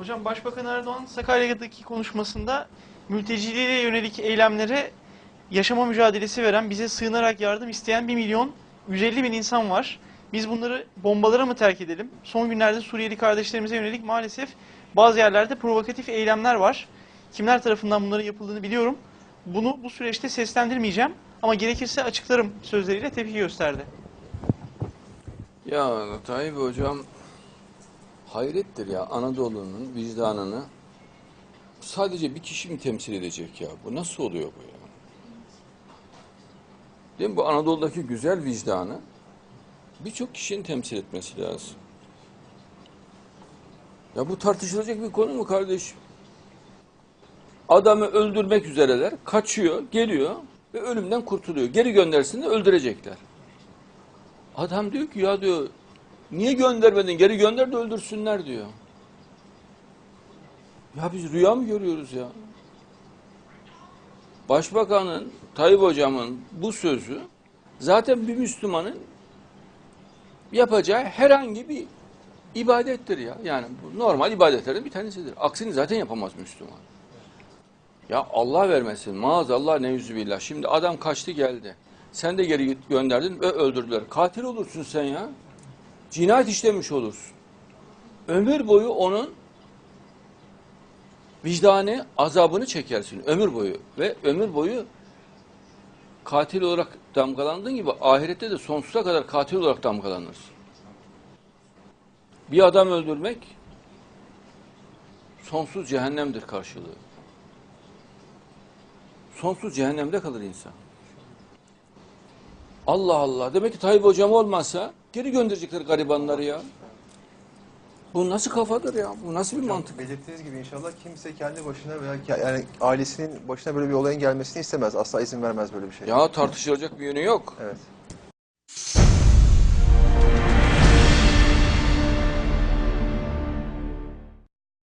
Hocam Başbakan Erdoğan Sakarya'daki konuşmasında mülteciliğe yönelik eylemlere yaşama mücadelesi veren, bize sığınarak yardım isteyen 1 milyon 150 bin insan var. Biz bunları bombalara mı terk edelim? Son günlerde Suriyeli kardeşlerimize yönelik maalesef bazı yerlerde provokatif eylemler var. Kimler tarafından bunların yapıldığını biliyorum. Bunu bu süreçte seslendirmeyeceğim ama gerekirse açıklarım sözleriyle tepki gösterdi. Ya Tayyip Hocam hayrettir ya Anadolu'nun vicdanını sadece bir kişi mi temsil edecek ya? Bu nasıl oluyor bu ya? Değil mi? Bu Anadolu'daki güzel vicdanı birçok kişinin temsil etmesi lazım. Ya bu tartışılacak bir konu mu kardeşim? Adamı öldürmek üzereler, kaçıyor, geliyor ve ölümden kurtuluyor. Geri göndersin de öldürecekler. Adam diyor ki ya diyor niye göndermedin geri gönder de öldürsünler diyor. Ya biz rüya mı görüyoruz ya? Başbakanın, Tayyip Hocam'ın bu sözü zaten bir Müslümanın yapacağı herhangi bir ibadettir ya. Yani bu normal ibadetlerden bir tanesidir. Aksini zaten yapamaz Müslüman. Ya Allah vermesin maazallah nevzübillah. Şimdi adam kaçtı geldi. Sen de geri gönderdin ve öldürdüler. Katil olursun sen ya. Cinayet işlemiş olursun. Ömür boyu onun vicdanı, azabını çekersin. Ömür boyu. Ve ömür boyu katil olarak damgalandığın gibi ahirette de sonsuza kadar katil olarak damgalanırsın. Bir adam öldürmek sonsuz cehennemdir karşılığı. Sonsuz cehennemde kalır insan. Allah Allah. Demek ki Tayyip Hocam olmazsa geri gönderecekler garibanları ya. Bu nasıl kafadır ya? Bu nasıl bir mantık? Belirttiğiniz gibi inşallah kimse kendi başına veya ke- yani ailesinin başına böyle bir olayın gelmesini istemez. Asla izin vermez böyle bir şey. Ya tartışılacak bir yönü yok. Evet.